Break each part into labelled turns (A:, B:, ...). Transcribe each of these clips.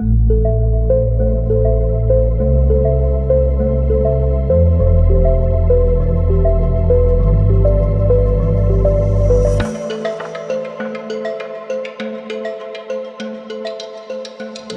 A: thank you.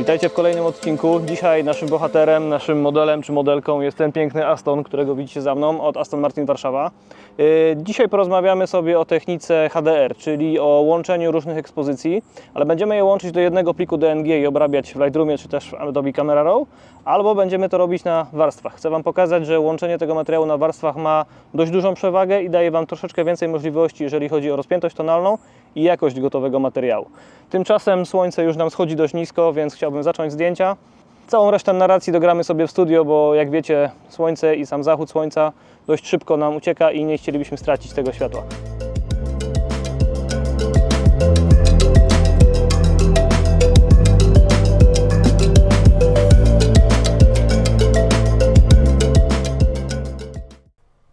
A: Witajcie w kolejnym odcinku. Dzisiaj naszym bohaterem, naszym modelem czy modelką jest ten piękny Aston, którego widzicie za mną od Aston Martin Warszawa. Yy, Dzisiaj porozmawiamy sobie o technice HDR, czyli o łączeniu różnych ekspozycji, ale będziemy je łączyć do jednego pliku DNG i obrabiać w Lightroomie czy też w Adobe Camera Raw, albo będziemy to robić na warstwach. Chcę Wam pokazać, że łączenie tego materiału na warstwach ma dość dużą przewagę i daje Wam troszeczkę więcej możliwości, jeżeli chodzi o rozpiętość tonalną i jakość gotowego materiału. Tymczasem słońce już nam schodzi dość nisko, więc chciałbym zacząć zdjęcia. Całą resztę narracji dogramy sobie w studio, bo jak wiecie, słońce i sam zachód słońca dość szybko nam ucieka i nie chcielibyśmy stracić tego światła.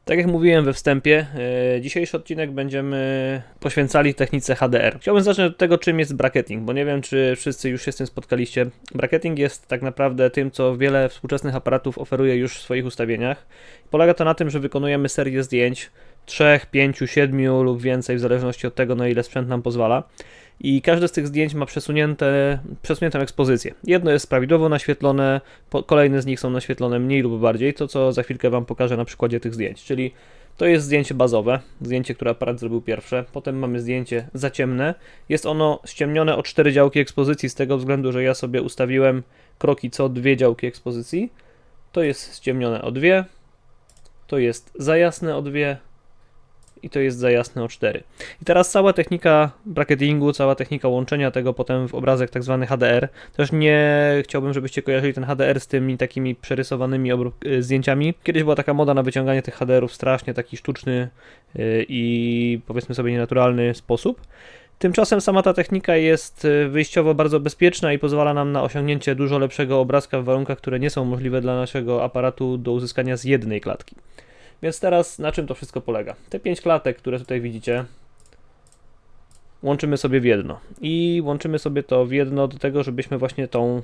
A: Tak jak mówiłem we wstępie, e, dzisiejszy odcinek będziemy poświęcali technice HDR. Chciałbym zacząć od tego, czym jest bracketing, bo nie wiem, czy wszyscy już się z tym spotkaliście. Bracketing jest tak naprawdę tym, co wiele współczesnych aparatów oferuje już w swoich ustawieniach. Polega to na tym, że wykonujemy serię zdjęć 3, 5, 7 lub więcej, w zależności od tego, na ile sprzęt nam pozwala. I każde z tych zdjęć ma przesunięte, przesuniętą ekspozycję. Jedno jest prawidłowo naświetlone, po, kolejne z nich są naświetlone mniej lub bardziej, to co za chwilkę Wam pokażę na przykładzie tych zdjęć. Czyli to jest zdjęcie bazowe, zdjęcie, które aparat zrobił pierwsze. Potem mamy zdjęcie zaciemne. Jest ono ściemnione o cztery działki ekspozycji, z tego względu, że ja sobie ustawiłem kroki co dwie działki ekspozycji. To jest ściemnione o dwie, to jest za jasne o dwie i to jest za jasne o 4. I teraz cała technika bracketingu, cała technika łączenia tego potem w obrazek tak zwany HDR. Też nie chciałbym, żebyście kojarzyli ten HDR z tymi takimi przerysowanymi y, zdjęciami. Kiedyś była taka moda na wyciąganie tych HDR-ów strasznie taki sztuczny y, i powiedzmy sobie nienaturalny sposób. Tymczasem sama ta technika jest y, wyjściowo bardzo bezpieczna i pozwala nam na osiągnięcie dużo lepszego obrazka w warunkach, które nie są możliwe dla naszego aparatu do uzyskania z jednej klatki. Więc teraz na czym to wszystko polega? Te pięć klatek, które tutaj widzicie, łączymy sobie w jedno. I łączymy sobie to w jedno do tego, żebyśmy właśnie tą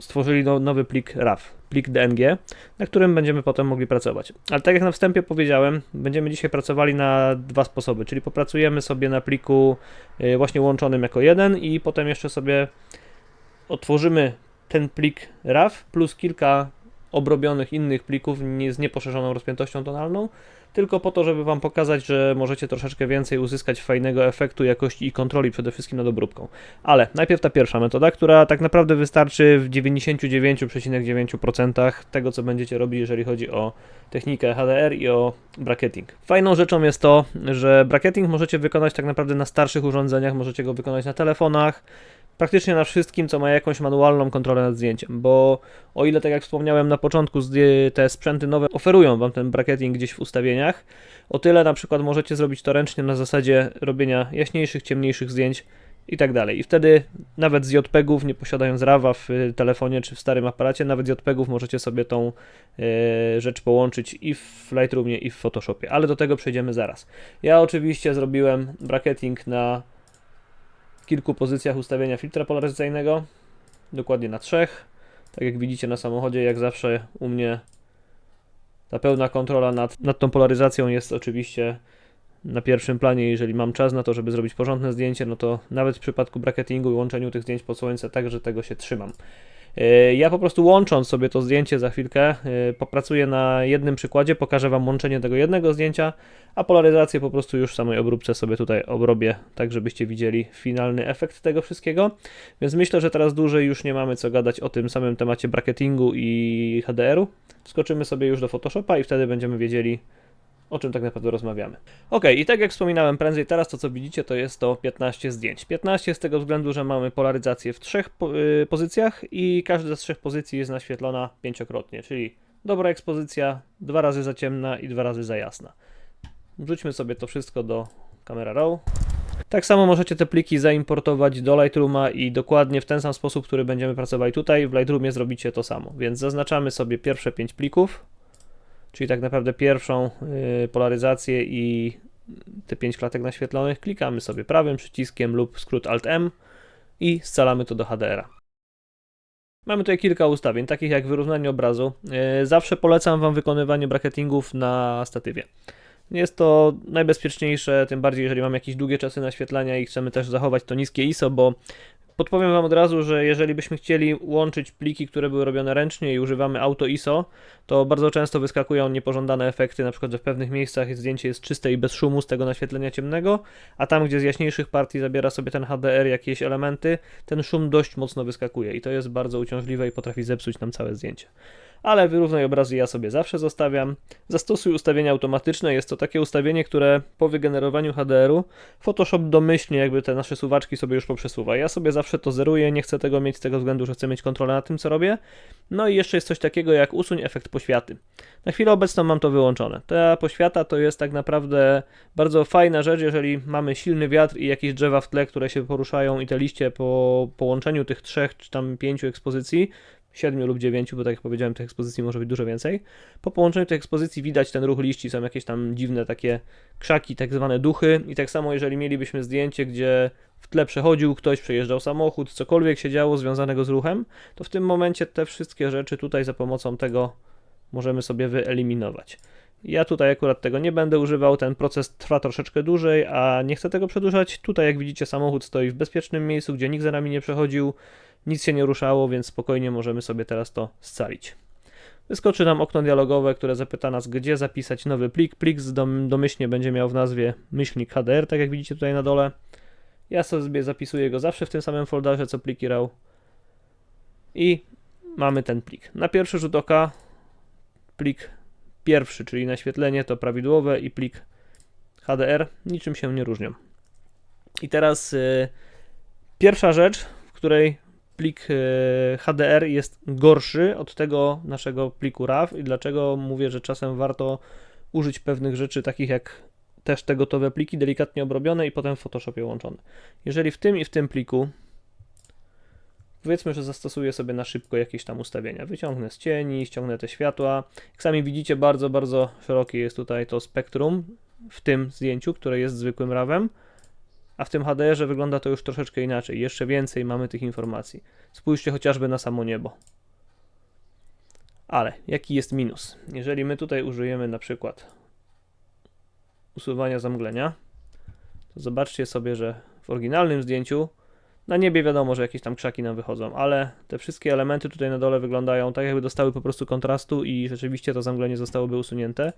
A: stworzyli no- nowy plik RAW, plik DNG, na którym będziemy potem mogli pracować. Ale tak jak na wstępie powiedziałem, będziemy dzisiaj pracowali na dwa sposoby, czyli popracujemy sobie na pliku y, właśnie łączonym jako jeden i potem jeszcze sobie otworzymy ten plik RAW plus kilka obrobionych innych plików nie, z nieposzerzoną rozpiętością tonalną, tylko po to, żeby Wam pokazać, że możecie troszeczkę więcej uzyskać fajnego efektu, jakości i kontroli przede wszystkim nad obróbką. Ale najpierw ta pierwsza metoda, która tak naprawdę wystarczy w 99,9% tego, co będziecie robić, jeżeli chodzi o technikę HDR i o bracketing. Fajną rzeczą jest to, że bracketing możecie wykonać tak naprawdę na starszych urządzeniach, możecie go wykonać na telefonach, praktycznie na wszystkim, co ma jakąś manualną kontrolę nad zdjęciem, bo o ile, tak jak wspomniałem na początku, te sprzęty nowe oferują Wam ten bracketing gdzieś w ustawieniach, o tyle na przykład możecie zrobić to ręcznie na zasadzie robienia jaśniejszych, ciemniejszych zdjęć i tak dalej. I wtedy nawet z JPEGów, nie posiadając RAWa w y, telefonie czy w starym aparacie, nawet z JPEGów możecie sobie tą e, rzecz połączyć i w Lightroomie i w Photoshopie, ale do tego przejdziemy zaraz. Ja oczywiście zrobiłem bracketing na kilku pozycjach ustawienia filtra polaryzacyjnego, dokładnie na trzech. Tak jak widzicie na samochodzie, jak zawsze u mnie ta pełna kontrola nad, nad tą polaryzacją jest oczywiście na pierwszym planie. Jeżeli mam czas na to, żeby zrobić porządne zdjęcie, no to nawet w przypadku bracketingu i łączeniu tych zdjęć pod słońce, także tego się trzymam. E, Ja po prostu łącząc sobie to zdjęcie za chwilkę, e, popracuję na jednym przykładzie, pokażę Wam łączenie tego jednego zdjęcia, a polaryzację po prostu już w samej obróbce sobie tutaj obrobię, tak żebyście widzieli finalny efekt tego wszystkiego. Więc myślę, że teraz dłużej już nie mamy co gadać o tym samym temacie bracketingu i HDR-u. Skoczymy sobie już do Photoshopa i wtedy będziemy wiedzieli, o czym tak naprawdę rozmawiamy. Ok, i tak jak wspominałem prędzej, teraz to co widzicie to jest to 15 zdjęć. 15 z tego względu, że mamy polaryzację w trzech y, pozycjach i każda z trzech pozycji jest naświetlona pięciokrotnie, czyli dobra ekspozycja, dwa razy za ciemna i dwa razy za jasna. Wrzućmy sobie to wszystko do Camera Raw. Tak samo możecie te pliki zaimportować do Lightrooma i dokładnie w ten sam sposób, który będziemy pracowali tutaj, w Lightroomie zrobicie to samo. Więc zaznaczamy sobie pierwsze 5 plików, czyli tak naprawdę pierwszą y, polaryzację i te 5 klatek naświetlonych. Klikamy sobie prawym przyciskiem lub skrót Alt M i scalamy to do HDR-a. Mamy tutaj kilka ustawień, takich jak wyrównanie obrazu. Yy, Zawsze polecam Wam wykonywanie bracketingów na statywie. Jest to najbezpieczniejsze, tym bardziej jeżeli mamy jakieś długie czasy naświetlania i chcemy też zachować to niskie ISO, bo podpowiem Wam od razu, że jeżeli byśmy chcieli łączyć pliki, które były robione ręcznie i używamy auto ISO, to bardzo często wyskakują niepożądane efekty, na przykład, że w pewnych miejscach zdjęcie jest czyste i bez szumu z tego naświetlenia ciemnego, a tam, gdzie z jaśniejszych partii zabiera sobie ten HDR jakieś elementy, ten szum dość mocno wyskakuje i to jest bardzo uciążliwe i potrafi zepsuć nam całe zdjęcie. Ale wyrównaj obrazy ja sobie zawsze zostawiam. Zastosuj ustawienia automatyczne. Jest to takie ustawienie, które po wygenerowaniu HDR-u Photoshop domyślnie jakby te nasze suwaczki sobie już poprzesuwa. Ja sobie zawsze to zeruję, nie chcę tego mieć z tego względu, że chcę mieć kontrolę nad tym, co robię. No i jeszcze jest coś takiego jak usuń efekt poświaty. Na chwilę obecną mam to wyłączone. Ta poświata to jest tak naprawdę bardzo fajna rzecz, jeżeli mamy silny wiatr i jakieś drzewa w tle, które się poruszają i te liście po połączeniu tych trzech czy tam pięciu ekspozycji, siedmiu lub dziewięciu, bo tak jak powiedziałem, tych ekspozycji może być dużo więcej. Po połączeniu tych ekspozycji widać ten ruch liści, są jakieś tam dziwne takie krzaki, tak zwane duchy i tak samo jeżeli mielibyśmy zdjęcie, gdzie w tle przechodził ktoś, przejeżdżał samochód, cokolwiek się działo związanego z ruchem, to w tym momencie te wszystkie rzeczy tutaj za pomocą tego możemy sobie wyeliminować. Ja tutaj akurat tego nie będę używał, ten proces trwa troszeczkę dłużej, a nie chcę tego przedłużać. Tutaj jak widzicie samochód stoi w bezpiecznym miejscu, gdzie nikt za nami nie przechodził, nic się nie ruszało, więc spokojnie możemy sobie teraz to scalić. Wyskoczy nam okno dialogowe, które zapyta nas, gdzie zapisać nowy plik. Plik dom domyślnie będzie miał w nazwie myślnik HDR, tak jak widzicie tutaj na dole. Ja sobie zapisuję go zawsze w tym samym folderze, co pliki RAW. I mamy ten plik. Na pierwszy rzut oka plik pierwszy, czyli naświetlenie to prawidłowe i plik HDR niczym się nie różnią. I teraz yy, pierwsza rzecz, w której plik yy, HDR jest gorszy od tego naszego pliku RAW i dlaczego mówię, że czasem warto użyć pewnych rzeczy takich jak też te gotowe pliki delikatnie obrobione i potem w Photoshopie łączone. Jeżeli w tym i w tym pliku powiedzmy, że zastosuję sobie na szybko jakieś tam ustawienia. Wyciągnę z cieni, ściągnę te światła. Jak sami widzicie, bardzo, bardzo szerokie jest tutaj to spektrum w tym zdjęciu, które jest zwykłym rawem, a w tym HDR-ze wygląda to już troszeczkę inaczej. Jeszcze więcej mamy tych informacji. Spójrzcie chociażby na samo niebo. Ale jaki jest minus? Jeżeli my tutaj użyjemy na przykład usuwania zamglenia, to zobaczcie sobie, że w oryginalnym zdjęciu na niebie wiadomo, że jakieś tam krzaki nam wychodzą, ale te wszystkie elementy tutaj na dole wyglądają tak, jakby dostały po prostu kontrastu i rzeczywiście to zamglenie zostałoby usunięte.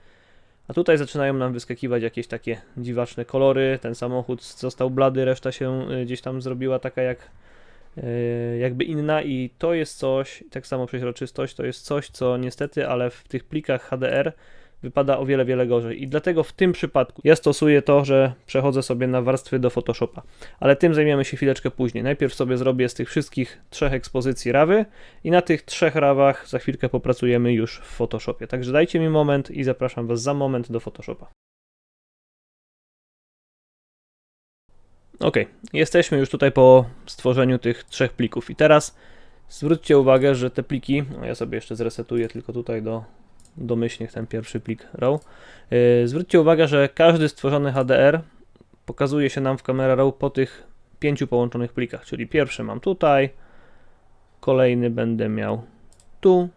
A: A tutaj zaczynają nam wyskakiwać jakieś takie dziwaczne kolory. Ten samochód został blady, reszta się y, gdzieś tam zrobiła taka jak y, jakby inna i to jest coś, tak samo przeźroczystość, to jest coś, co niestety, ale w tych plikach HDR wypada o wiele, wiele gorzej. I dlatego w tym przypadku ja stosuję to, że przechodzę sobie na warstwy do Photoshopa. Ale tym zajmiemy się chwileczkę później. Najpierw sobie zrobię z tych wszystkich trzech ekspozycji rawy i na tych trzech rawach za chwilkę popracujemy już w Photoshopie. Także dajcie mi moment i zapraszam Was za moment do Photoshopa. Ok, jesteśmy już tutaj po stworzeniu tych trzech plików i teraz zwróćcie uwagę, że te pliki, no ja sobie jeszcze zresetuję tylko tutaj do domyślnie ten pierwszy plik RAW. Yy, zwróćcie uwagę, że każdy stworzony HDR pokazuje się nam w kamera RAW po tych pięciu połączonych plikach, czyli pierwszy mam tutaj, kolejny będę miał tu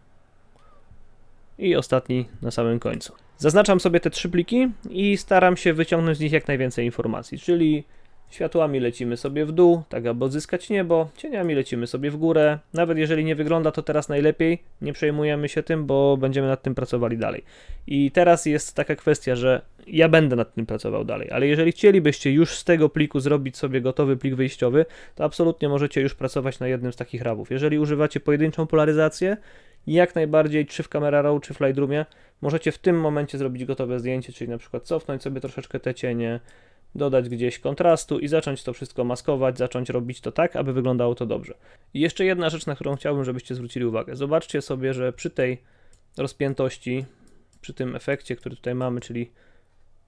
A: i ostatni na samym końcu. Zaznaczam sobie te trzy pliki i staram się wyciągnąć z nich jak najwięcej informacji, czyli Światłami lecimy sobie w dół, tak aby odzyskać niebo, cieniami lecimy sobie w górę. Nawet jeżeli nie wygląda to teraz najlepiej, nie przejmujemy się tym, bo będziemy nad tym pracowali dalej. I teraz jest taka kwestia, że ja będę nad tym pracował dalej, ale jeżeli chcielibyście już z tego pliku zrobić sobie gotowy plik wyjściowy, to absolutnie możecie już pracować na jednym z takich rawów. Jeżeli używacie pojedynczą polaryzację, jak najbardziej, czy w Camera Raw, czy w Lightroomie, możecie w tym momencie zrobić gotowe zdjęcie, czyli na przykład cofnąć sobie troszeczkę te cienie, dodać gdzieś kontrastu i zacząć to wszystko maskować, zacząć robić to tak, aby wyglądało to dobrze. I jeszcze jedna rzecz, na którą chciałbym, żebyście zwrócili uwagę. Zobaczcie sobie, że przy tej rozpiętości, przy tym efekcie, który tutaj mamy, czyli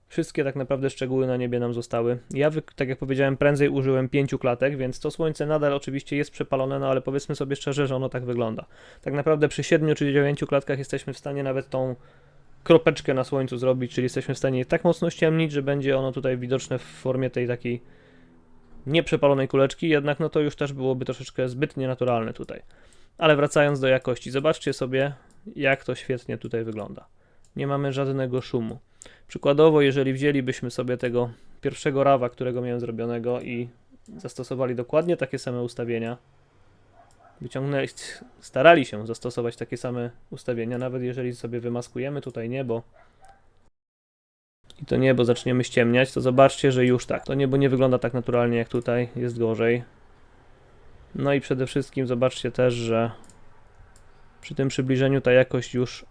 A: wszystkie tak naprawdę szczegóły na niebie nam zostały. Ja, tak jak powiedziałem, prędzej użyłem pięciu klatek, więc to słońce nadal oczywiście jest przepalone, no ale powiedzmy sobie szczerze, że ono tak wygląda. Tak naprawdę przy siedmiu czy dziewięciu klatkach jesteśmy w stanie nawet tą kropeczkę na słońcu zrobić, czyli jesteśmy w stanie je tak mocno ściemnić, że będzie ono tutaj widoczne w formie tej takiej nieprzepalonej kuleczki, jednak no to już też byłoby troszeczkę zbyt nienaturalne tutaj. Ale wracając do jakości, zobaczcie sobie, jak to świetnie tutaj wygląda. Nie mamy żadnego szumu. Przykładowo, jeżeli wzięlibyśmy sobie tego pierwszego rawa, którego miałem zrobionego i zastosowali dokładnie takie same ustawienia, wyciągnęli, starali się zastosować takie same ustawienia, nawet jeżeli sobie wymaskujemy tutaj niebo i to niebo zaczniemy ściemniać, to zobaczcie, że już tak, to niebo nie wygląda tak naturalnie jak tutaj, jest gorzej. No i przede wszystkim zobaczcie też, że przy tym przybliżeniu ta jakość już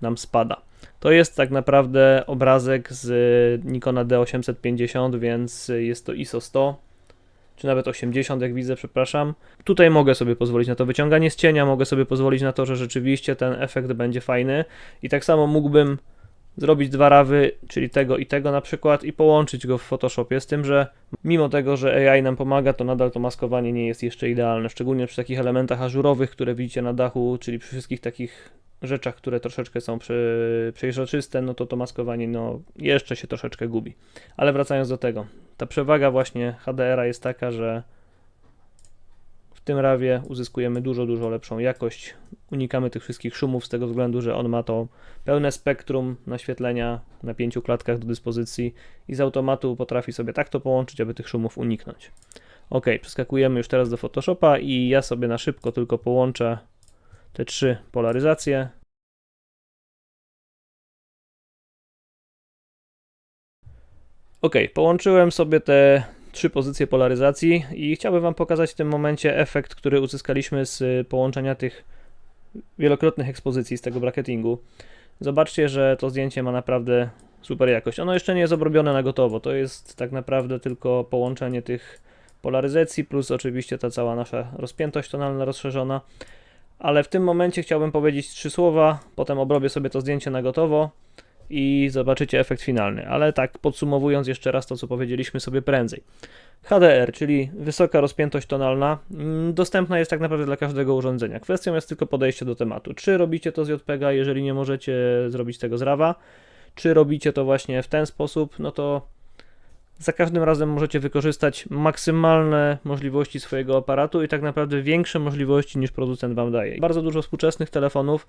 A: nam spada. To jest tak naprawdę obrazek z Nikona D850, więc jest to ISO 100, czy nawet 80, jak widzę, przepraszam. Tutaj mogę sobie pozwolić na to wyciąganie z cienia, mogę sobie pozwolić na to, że rzeczywiście ten efekt będzie fajny. I tak samo mógłbym zrobić dwa rawy, czyli tego i tego na przykład, i połączyć go w Photoshopie, z tym, że mimo tego, że AI nam pomaga, to nadal to maskowanie nie jest jeszcze idealne, szczególnie przy takich elementach ażurowych, które widzicie na dachu, czyli przy wszystkich takich rzeczach, które troszeczkę są przejrzyste, no to to maskowanie no, jeszcze się troszeczkę gubi. Ale wracając do tego, ta przewaga właśnie HDR-a jest taka, że tym rawie uzyskujemy dużo, dużo lepszą jakość. Unikamy tych wszystkich szumów z tego względu, że on ma to pełne spektrum naświetlenia na pięciu klatkach do dyspozycji i z automatu potrafi sobie tak to połączyć, aby tych szumów uniknąć. Ok, przeskakujemy już teraz do Photoshopa i ja sobie na szybko tylko połączę te trzy polaryzacje. Ok, połączyłem sobie te trzy pozycje polaryzacji i chciałbym Wam pokazać w tym momencie efekt, który uzyskaliśmy z połączenia tych wielokrotnych ekspozycji z tego bracketingu. Zobaczcie, że to zdjęcie ma naprawdę super jakość. Ono jeszcze nie jest obrobione na gotowo, to jest tak naprawdę tylko połączenie tych polaryzacji plus oczywiście ta cała nasza rozpiętość tonalna rozszerzona. Ale w tym momencie chciałbym powiedzieć trzy słowa, potem obrobię sobie to zdjęcie na gotowo i zobaczycie efekt finalny. Ale tak podsumowując jeszcze raz to, co powiedzieliśmy sobie prędzej. HDR, czyli wysoka rozpiętość tonalna, mm, dostępna jest tak naprawdę dla każdego urządzenia. Kwestią jest tylko podejście do tematu. Czy robicie to z JPEGa, jeżeli nie możecie zrobić tego z RAWa, czy robicie to właśnie w ten sposób, no to za każdym razem możecie wykorzystać maksymalne możliwości swojego aparatu i tak naprawdę większe możliwości niż producent Wam daje. Bardzo dużo współczesnych telefonów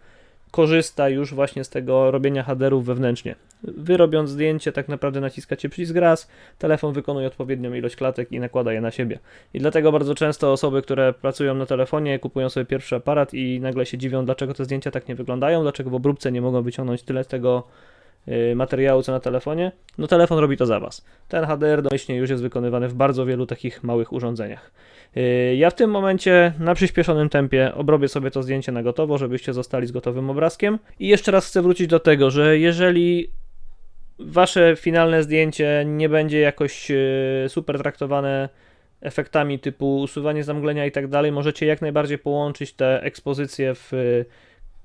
A: korzysta już właśnie z tego robienia HDR-ów wewnętrznie. Wy robiąc zdjęcie, tak naprawdę naciskacie przycisk raz, telefon wykonuje odpowiednią ilość klatek i nakłada je na siebie. I dlatego bardzo często osoby, które pracują na telefonie, kupują sobie pierwszy aparat i nagle się dziwią, dlaczego te zdjęcia tak nie wyglądają, dlaczego w obróbce nie mogą wyciągnąć tyle tego y, materiału co na telefonie, no telefon robi to za Was. Ten HDR domyślnie już jest wykonywany w bardzo wielu takich małych urządzeniach. Y, ja w tym momencie na przyspieszonym tempie obrobię sobie to zdjęcie na gotowo, żebyście zostali z gotowym obrazkiem. I jeszcze raz chcę wrócić do tego, że jeżeli wasze finalne zdjęcie nie będzie jakoś y, super traktowane efektami typu usuwanie zamglenia i tak dalej, możecie jak najbardziej połączyć te ekspozycje w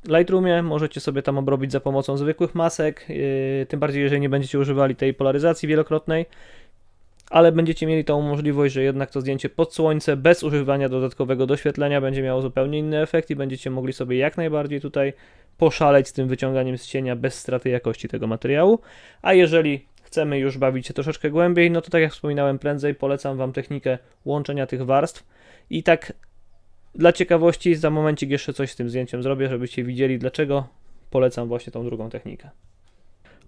A: Lightroomie, możecie sobie tam obrobić za pomocą zwykłych masek, tym bardziej jeżeli nie będziecie używali tej polaryzacji wielokrotnej, ale będziecie mieli tą możliwość, że jednak to zdjęcie pod słońce bez używania dodatkowego doświetlenia będzie miało zupełnie inny efekt i będziecie mogli sobie jak najbardziej tutaj poszaleć z tym wyciąganiem z cienia bez straty jakości tego materiału, a jeżeli chcemy już bawić się troszeczkę głębiej, no to tak jak wspominałem prędzej, polecam Wam technikę łączenia tych warstw i tak dla ciekawości za momencik jeszcze coś z tym zdjęciem zrobię, żebyście widzieli dlaczego polecam właśnie tą drugą technikę.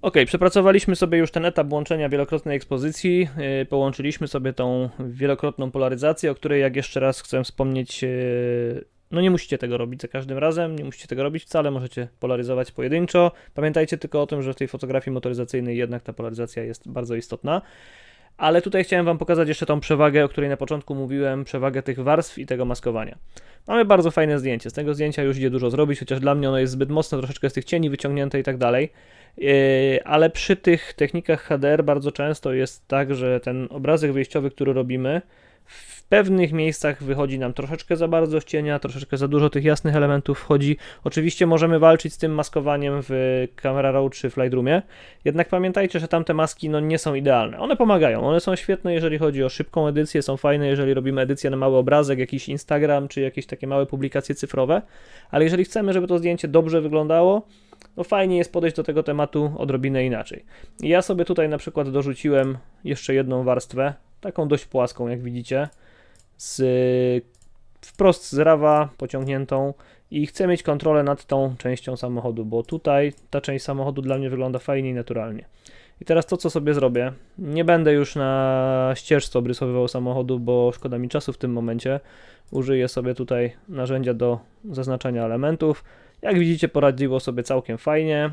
A: Ok, przepracowaliśmy sobie już ten etap łączenia wielokrotnej ekspozycji, yy, połączyliśmy sobie tą wielokrotną polaryzację, o której jak jeszcze raz chcę wspomnieć, yy, no nie musicie tego robić za każdym razem, nie musicie tego robić wcale, możecie polaryzować pojedynczo. Pamiętajcie tylko o tym, że w tej fotografii motoryzacyjnej jednak ta polaryzacja jest bardzo istotna. Ale tutaj chciałem Wam pokazać jeszcze tą przewagę, o której na początku mówiłem, przewagę tych warstw i tego maskowania. Mamy bardzo fajne zdjęcie, z tego zdjęcia już idzie dużo zrobić, chociaż dla mnie ono jest zbyt mocne, troszeczkę z tych cieni wyciągnięte i tak dalej. Yy, ale przy tych technikach HDR bardzo często jest tak, że ten obrazek wyjściowy, który robimy, w pewnych miejscach wychodzi nam troszeczkę za bardzo w cienia, troszeczkę za dużo tych jasnych elementów wchodzi. Oczywiście możemy walczyć z tym maskowaniem w Camera Raw czy w Lightroomie, jednak pamiętajcie, że tamte maski no, nie są idealne. One pomagają, one są świetne, jeżeli chodzi o szybką edycję, są fajne, jeżeli robimy edycję na mały obrazek, jakiś Instagram czy jakieś takie małe publikacje cyfrowe, ale jeżeli chcemy, żeby to zdjęcie dobrze wyglądało, no fajnie jest podejść do tego tematu odrobinę inaczej. Ja sobie tutaj na przykład dorzuciłem jeszcze jedną warstwę, taką dość płaską, jak widzicie, z wprost z rawa pociągniętą i chcę mieć kontrolę nad tą częścią samochodu, bo tutaj ta część samochodu dla mnie wygląda fajnie i naturalnie. I teraz to, co sobie zrobię, nie będę już na ścieżce obrysowywał samochodu, bo szkoda mi czasu w tym momencie. Użyję sobie tutaj narzędzia do zaznaczania elementów. Jak widzicie, poradziło sobie całkiem fajnie.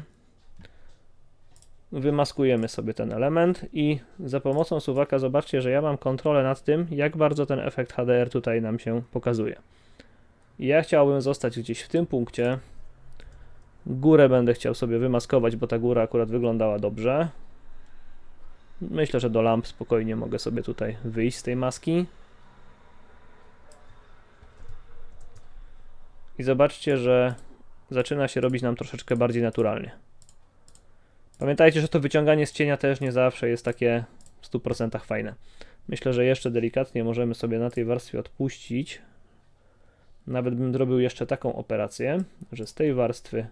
A: Wymaskujemy sobie ten element i za pomocą suwaka zobaczcie, że ja mam kontrolę nad tym, jak bardzo ten efekt HDR tutaj nam się pokazuje. Ja chciałbym zostać gdzieś w tym punkcie. Górę będę chciał sobie wymaskować, bo ta góra akurat wyglądała dobrze. Myślę, że do lamp spokojnie mogę sobie tutaj wyjść z tej maski. I zobaczcie, że zaczyna się robić nam troszeczkę bardziej naturalnie. Pamiętajcie, że to wyciąganie z cienia też nie zawsze jest takie w 100% fajne. Myślę, że jeszcze delikatnie możemy sobie na tej warstwie odpuścić. Nawet bym zrobił jeszcze taką operację, że z tej warstwy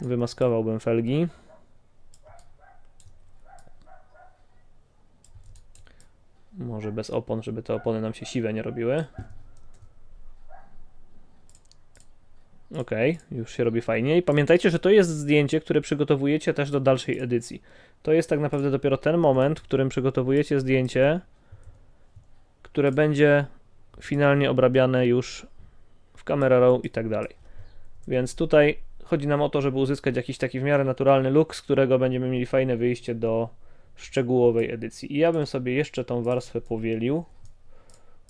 A: wymaskowałbym felgi. Może bez opon, żeby te opony nam się siwe nie robiły. Ok, już się robi fajnie. I pamiętajcie, że to jest zdjęcie, które przygotowujecie też do dalszej edycji. To jest tak naprawdę dopiero ten moment, w którym przygotowujecie zdjęcie, które będzie finalnie obrabiane już w Camera Raw i tak dalej. Więc tutaj chodzi nam o to, żeby uzyskać jakiś taki w miarę naturalny look, z którego będziemy mieli fajne wyjście do szczegółowej edycji. I ja bym sobie jeszcze tą warstwę powielił.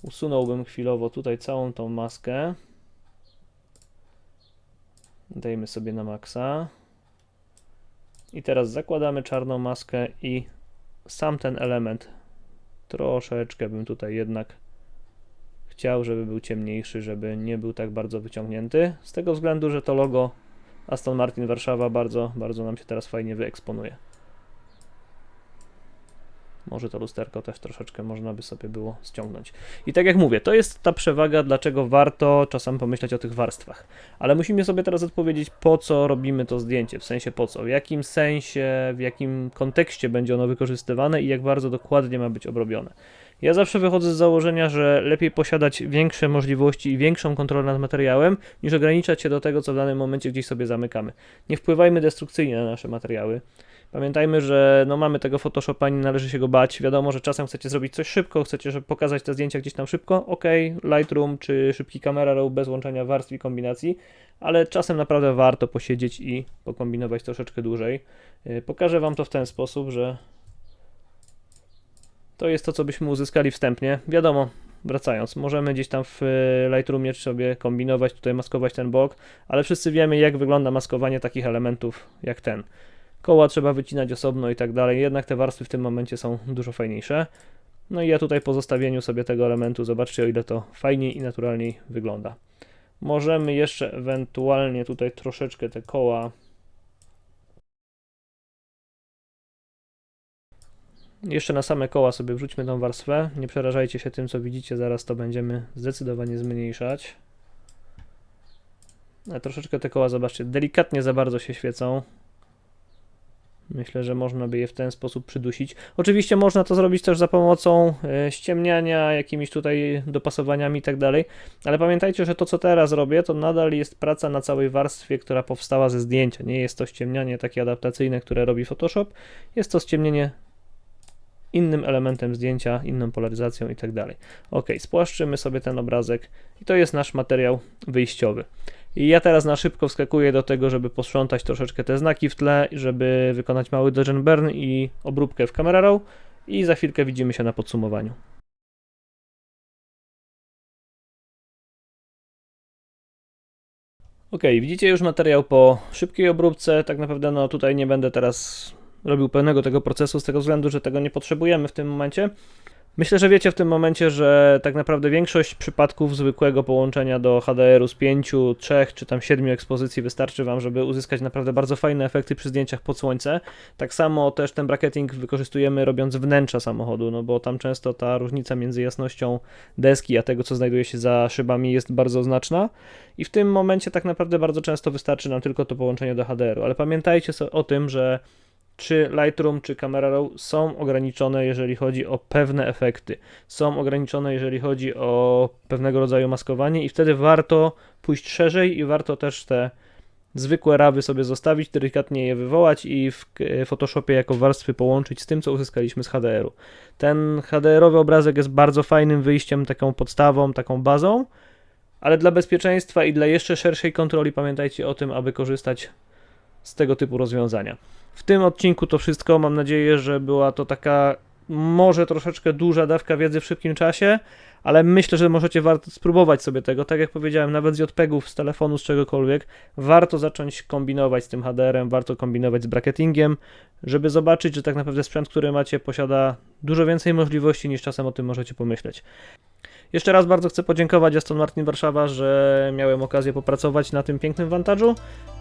A: Usunąłbym chwilowo tutaj całą tą maskę. Dajmy sobie na maksa. I teraz zakładamy czarną maskę i sam ten element troszeczkę bym tutaj jednak chciał, żeby był ciemniejszy, żeby nie był tak bardzo wyciągnięty. Z tego względu, że to logo Aston Martin Warszawa bardzo, bardzo nam się teraz fajnie wyeksponuje. Może to lusterko też troszeczkę można by sobie było ściągnąć. I tak jak mówię, to jest ta przewaga, dlaczego warto czasem pomyśleć o tych warstwach. Ale musimy sobie teraz odpowiedzieć, po co robimy to zdjęcie, w sensie po co, w jakim sensie, w jakim kontekście będzie ono wykorzystywane i jak bardzo dokładnie ma być obrobione. Ja zawsze wychodzę z założenia, że lepiej posiadać większe możliwości i większą kontrolę nad materiałem, niż ograniczać się do tego, co w danym momencie gdzieś sobie zamykamy. Nie wpływajmy destrukcyjnie na nasze materiały. Pamiętajmy, że no mamy tego Photoshopa, nie należy się go bać. Wiadomo, że czasem chcecie zrobić coś szybko, chcecie pokazać te zdjęcia gdzieś tam szybko. Ok, Lightroom czy szybki kamera raw bez łączenia warstw i kombinacji, ale czasem naprawdę warto posiedzieć i pokombinować troszeczkę dłużej. Yy, pokażę Wam to w ten sposób, że to jest to, co byśmy uzyskali wstępnie. Wiadomo, wracając, możemy gdzieś tam w y, Lightroomie sobie kombinować, tutaj maskować ten bok, ale wszyscy wiemy, jak wygląda maskowanie takich elementów jak ten. Koła trzeba wycinać osobno i tak dalej, jednak te warstwy w tym momencie są dużo fajniejsze. No i ja tutaj po zostawieniu sobie tego elementu, zobaczcie o ile to fajniej i naturalniej wygląda. Możemy jeszcze ewentualnie tutaj troszeczkę te koła Jeszcze na same koła sobie wrzućmy tą warstwę. Nie przerażajcie się tym, co widzicie, zaraz to będziemy zdecydowanie zmniejszać. A troszeczkę te koła, zobaczcie, delikatnie za bardzo się świecą. Myślę, że można by je w ten sposób przydusić. Oczywiście można to zrobić też za pomocą e, ściemniania, jakimiś tutaj dopasowaniami i tak dalej, ale pamiętajcie, że to co teraz robię, to nadal jest praca na całej warstwie, która powstała ze zdjęcia. Nie jest to ściemnianie takie adaptacyjne, które robi Photoshop, jest to ściemnienie innym elementem zdjęcia, inną polaryzacją i tak dalej. Ok, spłaszczymy sobie ten obrazek i to jest nasz materiał wyjściowy. I ja teraz na szybko wskakuję do tego, żeby posprzątać troszeczkę te znaki w tle, żeby wykonać mały dodge burn i obróbkę w Camera Raw i za chwilkę widzimy się na podsumowaniu. Ok, widzicie już materiał po szybkiej obróbce. Tak naprawdę no tutaj nie będę teraz robił pełnego tego procesu z tego względu, że tego nie potrzebujemy w tym momencie. Myślę, że wiecie w tym momencie, że tak naprawdę większość przypadków zwykłego połączenia do HDR-u z 5, 3 czy tam 7 ekspozycji wystarczy Wam, żeby uzyskać naprawdę bardzo fajne efekty przy zdjęciach pod słońce. Tak samo też ten bracketing wykorzystujemy robiąc wnętrza samochodu, no bo tam często ta różnica między jasnością deski a tego, co znajduje się za szybami jest bardzo znaczna i w tym momencie tak naprawdę bardzo często wystarczy nam tylko to połączenie do HDR-u, ale pamiętajcie o tym, że czy Lightroom, czy Camera Raw są ograniczone, jeżeli chodzi o pewne efekty. Są ograniczone, jeżeli chodzi o pewnego rodzaju maskowanie, i wtedy warto pójść szerzej i warto też te zwykłe rawy sobie zostawić, delikatnie je wywołać i w k- Photoshopie jako warstwy połączyć z tym, co uzyskaliśmy z HDR-u. Ten HDR-owy obrazek jest bardzo fajnym wyjściem, taką podstawą, taką bazą, ale dla bezpieczeństwa i dla jeszcze szerszej kontroli pamiętajcie o tym, aby korzystać z tego typu rozwiązania. W tym odcinku to wszystko. Mam nadzieję, że była to taka może troszeczkę duża dawka wiedzy w szybkim czasie, ale myślę, że możecie warto spróbować sobie tego. Tak jak powiedziałem, nawet z JPEGów, z telefonu, z czegokolwiek, warto zacząć kombinować z tym HDR-em, warto kombinować z bracketingiem, żeby zobaczyć, że tak naprawdę sprzęt, który macie, posiada dużo więcej możliwości niż czasem o tym możecie pomyśleć. Jeszcze raz bardzo chcę podziękować Aston Martin Warszawa, że miałem okazję popracować na tym pięknym wantażu.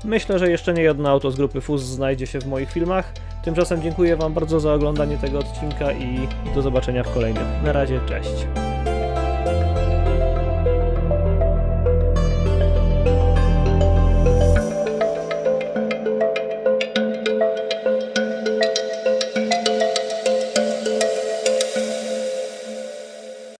A: Myślę, że jeszcze nie jedno auto z grupy FUS znajdzie się w moich filmach. Tymczasem dziękuję Wam bardzo za oglądanie tego odcinka i do zobaczenia w kolejnym. Na razie, cześć.